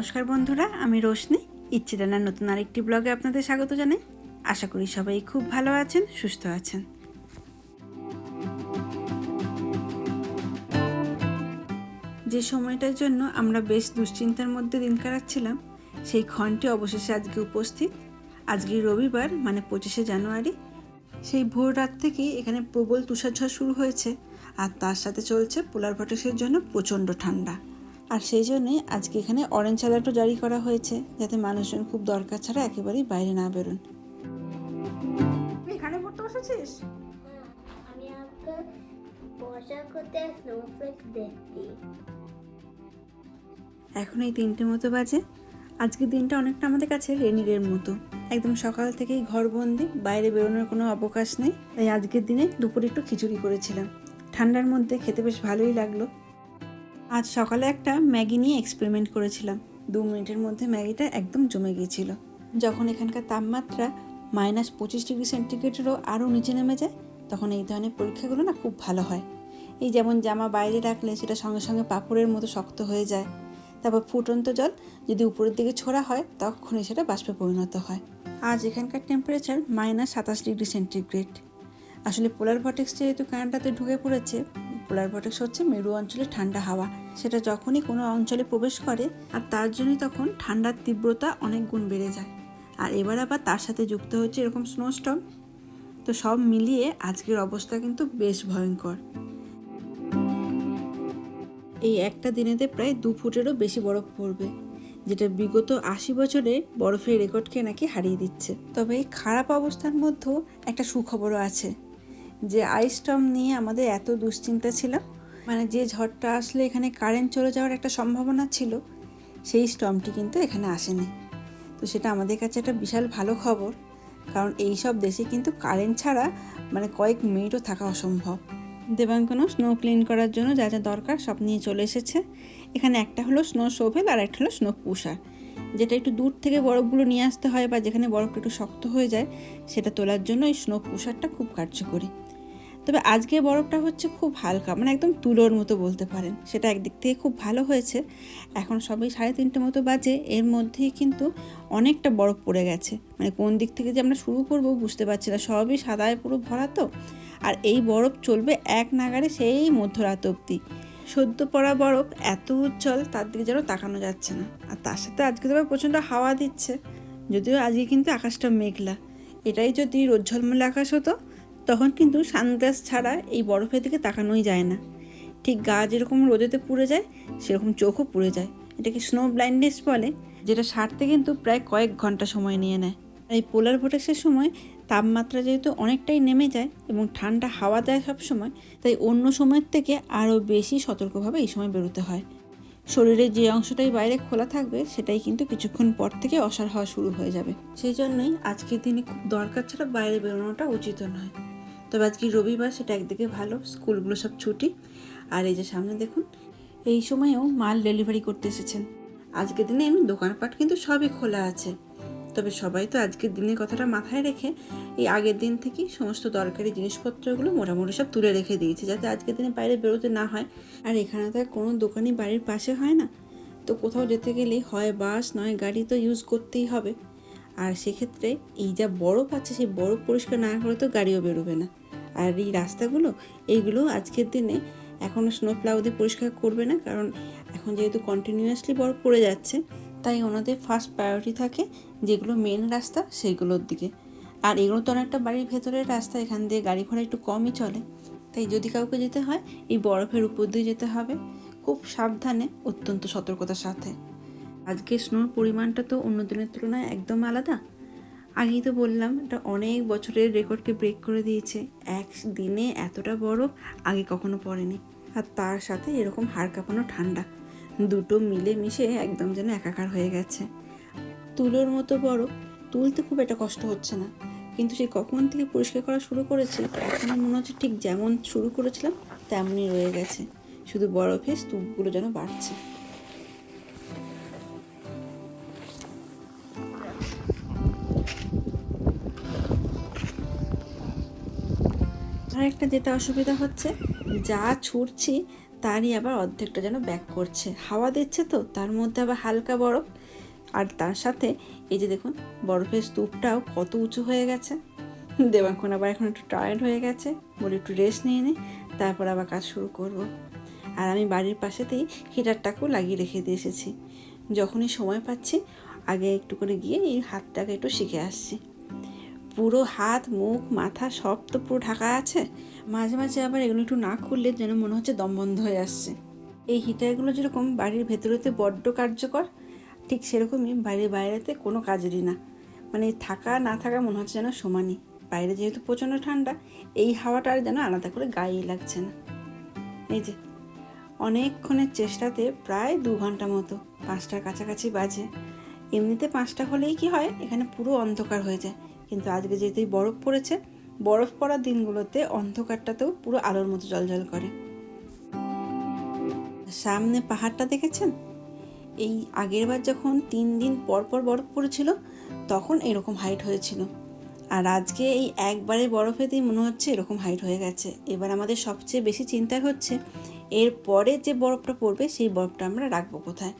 নমস্কার বন্ধুরা, আমি রোশনি। ইচ্ছে রান্নার নতুন আরেকটি ব্লগে আপনাদের স্বাগত জানাই। আশা করি সবাই খুব ভালো আছেন, সুস্থ আছেন। যে সময়টার জন্য আমরা বেশ দুশ্চিন্তার মধ্যে দিন কাটাচ্ছিলাম, সেই ক্ষণটি অবশেষে আজকে উপস্থিত। আজকে রবিবার মানে পঁচিশে জানুয়ারি। সেই ভোর রাত থেকেই এখানে প্রবল তুষারঝড় শুরু হয়েছে, আর তার সাথে চলছে পোলার ভটেক্সের জন্য প্রচণ্ড ঠান্ডা। আর সেই জন্যে আজকে এখানে অরেঞ্জ অ্যালার্টও জারি করা হয়েছে যাতে মানুষজন খুব দরকার ছাড়া একেবারেই বাইরে না বেরোন। এখানে পড়তে বসেছিস? এখন এই তিনটে মতো বাজে। আজকের দিনটা অনেকটা আমাদের কাছে রেনিডের মতো। একদম সকাল থেকেই ঘরবন্দি বাইরে বেরোনোর কোনো অবকাশ নেই। তাই আজকের দিনে দুপুরে একটু খিচুড়ি করেছিলাম। ঠান্ডার মধ্যে খেতে বেশ ভালোই লাগল। আজ সকালে একটা ম্যাগি নিয়ে এক্সপেরিমেন্ট করেছিলাম। দু মিনিটের মধ্যে ম্যাগিটা একদম জমে গিয়েছিল। যখন এখানকার তাপমাত্রা মাইনাস পঁচিশ ডিগ্রি সেন্টিগ্রেডেরও আরও নিচে নেমে যায়, তখন এই ধরনের পরীক্ষাগুলো না খুব ভালো হয়। এই যেমন জামা বাইরে রাখলে সেটা সঙ্গে সঙ্গে পাপড়ের মতো শক্ত হয়ে যায়। তারপর ফুটন্ত জল যদি উপরের দিকে ছোড়া হয়, তখনই সেটা বাষ্পে পরিণত হয়। আজ এখানকার টেম্পারেচার মাইনাস সাতাশ ডিগ্রি সেন্টিগ্রেড আসলে পোলার ভটেক্স যেহেতু কানাডাতে ঢুকে পড়েছে পোলার ভটেক্স হচ্ছে মেরু অঞ্চলে ঠান্ডা হাওয়া। সেটা যখনই কোনো অঞ্চলে প্রবেশ করে আর তার জন্যই তখন ঠান্ডার তীব্রতা অনেক গুণ বেড়ে যায়। আর এবার আবার তার সাথে যুক্ত হচ্ছে এরকম স্নোস্টম তো সব মিলিয়ে আজকের অবস্থা কিন্তু বেশ ভয়ঙ্কর। এই একটা দিনেতে প্রায় দু ফুটেরও বেশি বরফ পড়বে, যেটা বিগত আশি বছরে বরফের রেকর্ডকে নাকি হারিয়ে দিচ্ছে। তবে এই খারাপ অবস্থার মধ্যেও একটা সুখবরও আছে, যে আইস্টম নিয়ে আমাদের এত দুশ্চিন্তা ছিল মানে যে ঝড়টা আসলে এখানে কারেন্ট চলে যাওয়ার একটা সম্ভাবনা ছিল, সেই স্টমটি কিন্তু এখানে আসেনি। তো সেটা আমাদের কাছে একটা বিশাল ভালো খবর, কারণ এই সব দেশে কিন্তু কারেন্ট ছাড়া মানে কয়েক মিনিটও থাকা অসম্ভব। দেবাঙ্কনও স্নো ক্লিন করার জন্য যা যা দরকার সব নিয়ে চলে এসেছে। এখানে একটা হলো স্নো শোভেল আর একটা হলো স্নো পুষার যেটা একটু দূর থেকে বরফগুলো নিয়ে আসতে হয় বা যেখানে বরফটা একটু শক্ত হয়ে যায়, সেটা তোলার জন্য এই স্নো পুষারটা খুব কার্যকরী। তবে আজকে বরফটা হচ্ছে খুব হালকা মানে একদম তুলোর মতো বলতে পারেন। সেটা একদিক থেকে খুব ভালো হয়েছে। এখন সবাই সাড়ে তিনটে মতো বাজে, এর মধ্যেই কিন্তু অনেকটা বরফ পড়ে গেছে। মানে কোন দিক থেকে যে আমরা শুরু করব বুঝতে পারছি না, সবই সাদায় পুরো ভরা তো। আর এই বরফ চলবে এক নাগারে সেই মধ্যরাত অবধি। সদ্য পড়া বরফ এত উজ্জ্বল, তার দিকে যেন তাকানো যাচ্ছে না। আর তার সাথে আজকে তো প্রচণ্ড হাওয়া দিচ্ছে। যদিও আজকে কিন্তু আকাশটা মেঘলা। এটাই যদি রোদ ঝলমলে আকাশ হতো তখন কিন্তু সানগ্লাস ছাড়া এই বরফের দিকে তাকানোই যায় না। ঠিক গা যেরকম রোদেতে পুড়ে যায়, সেরকম চোখও পুড়ে যায়। এটাকে স্নো ব্লাইন্ডনেস বলে, যেটা সারতে কিন্তু প্রায় কয়েক ঘণ্টা সময় নিয়ে নেয়। এই পোলার ভোটেক্সের সময় তাপমাত্রা যেহেতু অনেকটাই নেমে যায় এবং ঠান্ডা হাওয়া দেয় সব সময় তাই অন্য সময়ের থেকে আরও বেশি সতর্কভাবে এই সময় বেরোতে হয়। শরীরের যে অংশটাই বাইরে খোলা থাকবে, সেটাই কিন্তু কিছুক্ষণ পর থেকে অসার হওয়া শুরু হয়ে যাবে। সেই জন্যই আজকের দিনে খুব দরকার ছাড়া বাইরে বেরোনোটা উচিত নয়। তবে আজকে রবিবার সেটা একদিকে ভালো, স্কুলগুলো সব ছুটি। আর এই যে সামনে দেখুন, এই সময়েও মাল ডেলিভারি করতে এসেছেন। আজকের দিনে এমনি দোকানপাট কিন্তু সবই খোলা আছে। তবে সবাই তো আজকের দিনের কথাটা মাথায় রেখে এই আগের দিন থেকেই সমস্ত দরকারি জিনিসপত্রগুলো মোটামুটি সব তুলে রেখে দিয়েছে, যাতে আজকের দিনে বাইরে বেরোতে না হয়। আর এখানে তো কোনো দোকানই বাড়ির পাশে হয় না। তো কোথাও যেতে গেলে হয় বাস, নয় গাড়ি তো ইউজ করতেই হবে। আর সেক্ষেত্রে এই যা বরফ আছে, সেই বরফ পরিষ্কার না করে তো গাড়িও বেরোবে না। আর এই রাস্তাগুলো এইগুলো আজকের দিনে এখনও স্নো প্লাউ দিয়ে পরিষ্কার করবে না, কারণ এখন যেহেতু কন্টিনিউয়াসলি বরফ পড়ে যাচ্ছে, তাই ওনাদের ফার্স্ট প্রায়োরিটি থাকে যেগুলো মেন রাস্তা সেইগুলোর দিকে। আর এগুলো তো অনেকটা বাড়ির ভেতরের রাস্তা, এখান দিয়ে গাড়ি ঘোড়া একটু কমই চলে। তাই যদি কাউকে যেতে হয়, এই বরফের উপর দিয়ে যেতে হবে। খুব সাবধানে, অত্যন্ত সতর্কতার সাথে। আজকে স্নোর পরিমাণটা তো অন্য দিনের তুলনায় একদম আলাদা। আগেই তো বললাম, এটা অনেক বছরের রেকর্ডকে ব্রেক করে দিয়েছে। এক দিনে এতটা বরফ আগে কখনো পড়েনি। আর তার সাথে এরকম হাড় কাঁপানো ঠান্ডা। দুটো মিলে মিশে একদম যেন একাকার হয়ে গেছে। তুলোর মতো বরফ তুলতে খুব একটা কষ্ট হচ্ছে না। কিন্তু সেই কখন থেকে পরিষ্কার করা শুরু করেছে, এখন মনে হচ্ছে ঠিক যেমন শুরু করেছিলাম, তেমনই রয়ে গেছে। শুধু বরফে স্তূপগুলো যেন বাড়ছে। একটা যেটা অসুবিধা হচ্ছে, যা ছুটছি তারই আবার অর্ধেকটা যেন ব্যাক করছে। হাওয়া দিচ্ছে তো, তার মধ্যে আবার হালকা বরফ। আর তার সাথে এই যে দেখুন, বরফের স্তূপটাও কত উঁচু হয়ে গেছে। দেবাঙ্কন আবার এখন একটু টায়ার্ড হয়ে গেছে, বলে একটু রেস্ট নিয়ে নিই তারপর আবার কাজ শুরু করব। আর আমি বাড়ির পাশেতেই হিটারটাকেও লাগিয়ে রেখে দিয়ে এসেছি। যখনই সময় পাচ্ছি, আগে একটু করে গিয়ে এই হাতটাকে একটু শিখে আসছি। পুরো হাত, মুখ, মাথা সব তো পুরো ঢাকা আছে। মাঝে মাঝে আবার এগুলো একটু না খুললে যেন মনে হচ্ছে দম বন্ধ হয়ে আসছে। এই হিটারগুলো যেরকম বাড়ির ভেতরেতে বড্ড কার্যকর, ঠিক সেরকমই বাড়ির বাইরেতে কোনো কাজেরই না। মানে থাকা না থাকা মনে হচ্ছে যেন সমানই। বাইরে যেহেতু প্রচণ্ড ঠান্ডা, এই হাওয়াটা আর যেন আলাদা করে গায়েই লাগছে না। এই যে, অনেকক্ষণের চেষ্টাতে প্রায় দু ঘণ্টা মতো, পাঁচটার কাছাকাছি বাজে। এমনিতে পাঁচটা হলেই কি হয়, এখানে পুরো অন্ধকার হয়ে যায়। কিন্তু আজকে যেহেতু বরফ পড়েছে, বরফ পড়ার দিনগুলোতে অন্ধকারটাতেও পুরো আলোর মতো জলজল করে। সামনে পাহাড়টা দেখেছেন? এই আগেরবার যখন তিন দিন পর পর বরফ পড়েছিল, তখন এরকম হাইট হয়েছিল। আর আজকে এই একবারে বরফেতেই মনে হচ্ছে এরকম হাইট হয়ে গেছে। এবার আমাদের সবচেয়ে বেশি চিন্তার হচ্ছে এর পরে যে বরফটা পড়বে, সেই বরফটা আমরা রাখব কোথায়?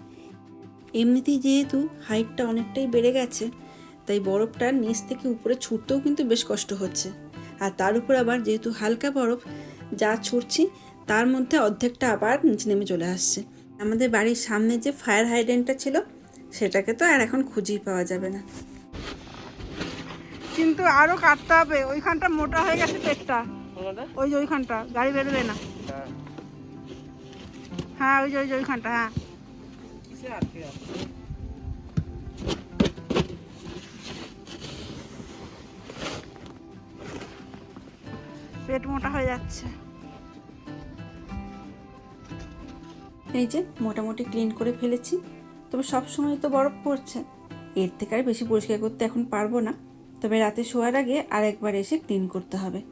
এমনিতেই যেহেতু হাইটটা অনেকটাই বেড়ে গেছে তাই বরফটা নিচ থেকে উপরে ছুটতেও কিন্তু বেশ কষ্ট হচ্ছে। আর তার উপর আবার যেহেতু হালকা বরফ যা ছুটছি তার মধ্যে অর্ধেকটা আবার নিচে নেমে চলে আসছে। আমাদের বাড়ির সামনে যে ফায়ার হাইডেন্টটা ছিল সেটাকে তো আর এখন খুঁজেই পাওয়া যাবে না। কিন্তু আরও কাটতে হবে। ওইখানটা মোটা হয়ে গেছে পেটটা। ওই যে ওইখানটা গাড়ি বেরোবে না। হ্যাঁ। ওই যে ওই যে ওইখানটা হ্যাঁ। পেট মোটা হয়ে যাচ্ছে। এই যে, মোটামুটি ক্লিন করে ফেলেছি। তবে সব সময় তো বরফ পড়ছে। এর থেকে আর বেশি পরিষ্কার করতে এখন পারব না। তবে রাতে শোয়ার আগে আর একবার এসে ক্লিন করতে হবে।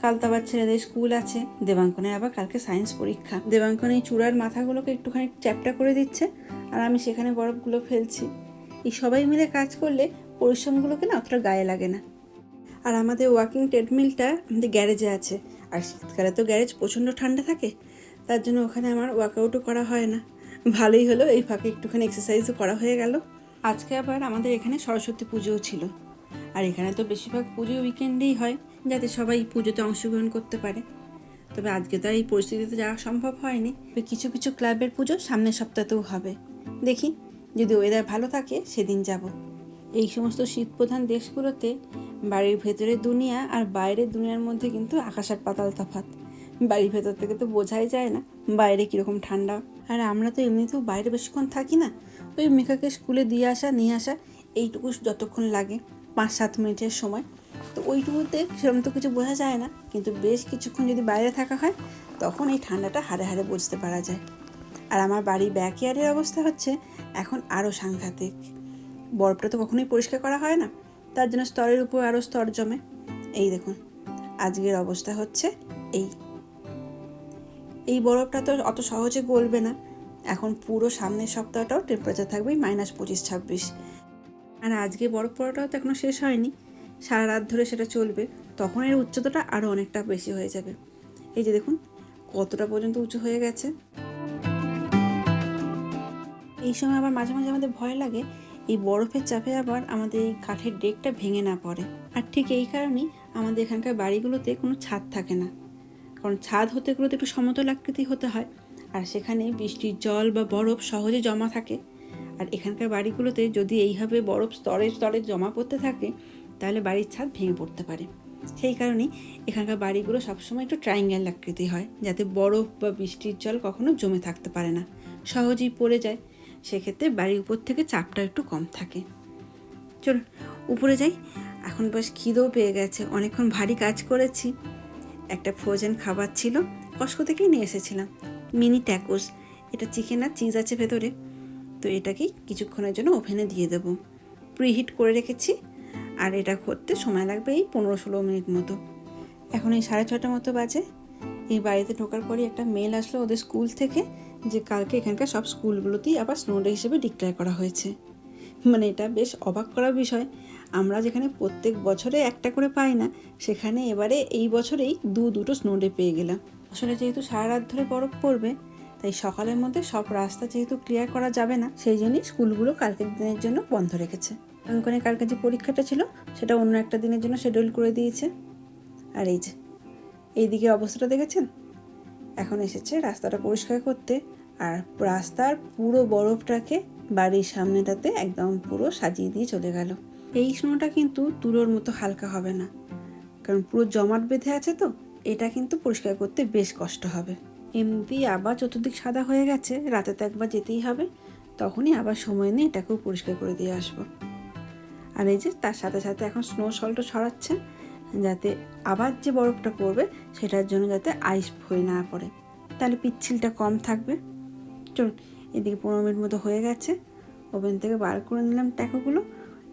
কাল তো আবার ছেলেদের স্কুল আছে। দেবাঙ্কনের আবার কালকে সায়েন্স পরীক্ষা। দেবাঙ্কন এই চূড়ার মাথাগুলোকে একটুখানি চ্যাপটা করে দিচ্ছে আর আমি সেখানে বরফগুলো ফেলছি। এই সবাই মিলে কাজ করলে পরিশ্রমগুলোকে না অতটা গায়ে লাগে না। আর আমাদের ওয়াকিং ট্রেডমিলটা আমাদের গ্যারেজে আছে। আর শীতকালে তো গ্যারেজ প্রচণ্ড ঠান্ডা থাকে, তার জন্য ওখানে আমার ওয়ার্কআউটও করা হয় না। ভালোই হলো, এই ফাঁকে একটুখানি এক্সারসাইজও করা হয়ে গেল। আজকে আবার আমাদের এখানে সরস্বতী পুজোও ছিল। আর এখানে তো বেশিরভাগ পুজো উইকেন্ডেই হয়, যাতে সবাই পুজোতে অংশগ্রহণ করতে পারে। তবে আজকে তো এই পরিস্থিতিতে যাওয়া সম্ভব হয়নি। কিছু কিছু ক্লাবের পুজো সামনের সপ্তাহতেও হবে। দেখি, যদি ওয়েদার ভালো থাকে, সেদিন যাব। এই সমস্ত শীতপ্রধান দেশগুলোতে বাড়ির ভেতরের দুনিয়া আর বাইরের দুনিয়ার মধ্যে কিন্তু আকাশ আর পাতাল তফাৎ। বাড়ির ভেতর থেকে তো বোঝাই যায় না বাইরে কীরকম ঠান্ডা। আর আমরা তো এমনিতেও বাইরে বেশিক্ষণ থাকি না। ওই মেকাকে স্কুলে দিয়ে আসা, নিয়ে আসা, এইটুকু যতক্ষণ লাগে পাঁচ সাত মিনিটের সময়। তো ওইটুকুতে সেরকম তো কিছু বোঝা যায় না। কিন্তু বেশ কিছুক্ষণ যদি বাইরে থাকা হয়, তখন এই ঠান্ডাটা হাড়ে হাড়ে বুঝতে পারা যায়। আর আমার বাড়ির ব্যাকয়ার্ডের অবস্থা হচ্ছে, এখন আরও সাংঘাতিক। বরফটা তো কখনোই পরিষ্কার করা হয় না। তার জন্য স্তরের উপর আরও স্তর জমে। এই দেখুন, আজকের অবস্থা হচ্ছে এই। এই বরফটা তো অত সহজে গলবে না। এখন পুরো সামনের সপ্তাহটাও টেম্পারেচার থাকবে মাইনাস পঁচিশ, ছাব্বিশ। আর আজকে বরফ পড়াটাও তো এখনও শেষ হয়নি। সারা রাত ধরে সেটা চলবে। তখন এর উচ্চতাটা আরও অনেকটা বেশি হয়ে যাবে। এই যে দেখুন, কতটা পর্যন্ত উঁচু হয়ে গেছে। এই সময় আবার মাঝে মাঝে আমাদের ভয় লাগে এই বরফের চাপে আবার আমাদের এই কাঠের ডেকটা ভেঙে না পড়ে। আর ঠিক এই কারণেই আমাদের এখানকার বাড়িগুলোতে কোনো ছাদ থাকে না। কারণ ছাদ হতে গেলে তো একটু সমতল আকৃতি হতে হয়। আর সেখানে বৃষ্টির জল বা বরফ সহজে জমা থাকে। আর এখানকার বাড়িগুলোতে যদি এইভাবে বরফ স্তরে স্তরে জমা পড়তে থাকে, তাহলে বাড়ির ছাদ ভেঙে পড়তে পারে। সেই কারণেই এখানকার বাড়িগুলো সবসময় একটু ট্রাইঙ্গেল আকৃতি হয়, যাতে বরফ বা বৃষ্টির জল কখনো জমে থাকতে পারে না। সহজেই পড়ে যায়। সেক্ষেত্রে বাড়ির উপর থেকে চাপটা একটু কম থাকে। চলুন, উপরে যাই। এখন বেশ খিদেও পেয়ে গেছে। অনেকক্ষণ ভারী কাজ করেছি। একটা ফ্রোজেন খাবার ছিল, কস্কো থেকেই নিয়ে এসেছিলাম। মিনি ট্যাকোস এটা চিকেন আর চিজ আছে ভেতরে। তো এটাকে কিছুক্ষণের জন্য ওভেনে দিয়ে দেবো। প্রিহিট করে রেখেছি। আর এটা করতে সময় লাগবে এই পনেরো ষোলো মিনিট মতো। এখন এই সাড়ে ছটা মতো বাজে। এই বাড়িতে ঢোকার পরই একটা মেল আসলো ওদের স্কুল থেকে। যে কালকে এখানকার সব স্কুলগুলোতেই আবার স্নো ডে হিসেবে ডিক্লেয়ার করা হয়েছে। মানে এটা বেশ অবাক করার বিষয়। আমরা যেখানে প্রত্যেক বছরে একটা করে পাই না, সেখানে এবারে এই বছরেই দু দুটো স্নো ডে পেয়ে গেলাম। আসলে যেহেতু সারা রাত ধরে বরফ পড়বে, তাই সকালের মধ্যে সব রাস্তা যেহেতু ক্লিয়ার করা যাবে না, সেই জন্যই স্কুলগুলো কালকের দিনের জন্য বন্ধ রেখেছে। অঙ্কনে কালকে যে পরীক্ষাটা ছিল, সেটা অন্য একটা দিনের জন্য শিডিউল করে দিয়েছে। আর এই যে, এইদিকে অবস্থাটা দেখেছেন? এখন এসেছে রাস্তাটা পরিষ্কার করতে। আর রাস্তার পুরো বরফটাকে বাড়ির সামনেটাতে একদম পুরো সাজিয়ে দিয়ে চলে গেল। এই স্নোটা কিন্তু তুলোর মতো হালকা হবে না। কারণ পুরো জমাট বেঁধে আছে তো, এটা কিন্তু পরিষ্কার করতে বেশ কষ্ট হবে। এমনি আবার চতুর্দিক সাদা হয়ে গেছে, রাতে তো একবার যেতেই হবে। তখনই আবার সময় নিয়ে এটাকেও পরিষ্কার করে দিয়ে আসব। আর এই যে তার সাথে সাথে এখন স্নো সল্টও ছড়াচ্ছে যাতে আবার যে বরফটা পড়বে, সেটার জন্য যাতে আইস হয়ে না পড়ে। তাহলে পিচ্ছিলটা কম থাকবে। চলুন, এদিকে পনেরো মিনিট মতো হয়ে গেছে। ওভেন থেকে বার করে নিলাম ট্যাকোগুলো।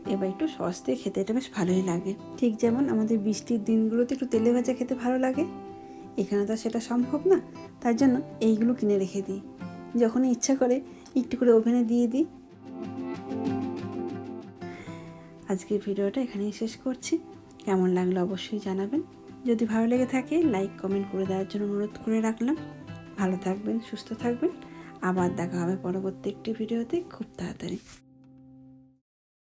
এবার একটু সস দিয়ে খেতে এটা বেশ ভালোই লাগে। ঠিক যেমন আমাদের বৃষ্টির দিনগুলোতে একটু তেলে ভাজা খেতে ভালো লাগে। এখানে তো সেটা সম্ভব না। তার জন্য এইগুলো কিনে রেখে দিই। যখন ইচ্ছা করে একটু করে ওভেনে দিয়ে দিই। আজকের ভিডিওটা এখানেই শেষ করছি। কেমন লাগল অবশ্যই জানাবেন। যদি ভালো লেগে থাকে লাইক কমেন্ট করে দেওয়ার জন্য অনুরোধ করে রাখলাম। ভালো থাকবেন, সুস্থ থাকবেন। আবার দেখা হবে পরবর্তী একটি ভিডিওতে। খুব তাড়াতাড়ি।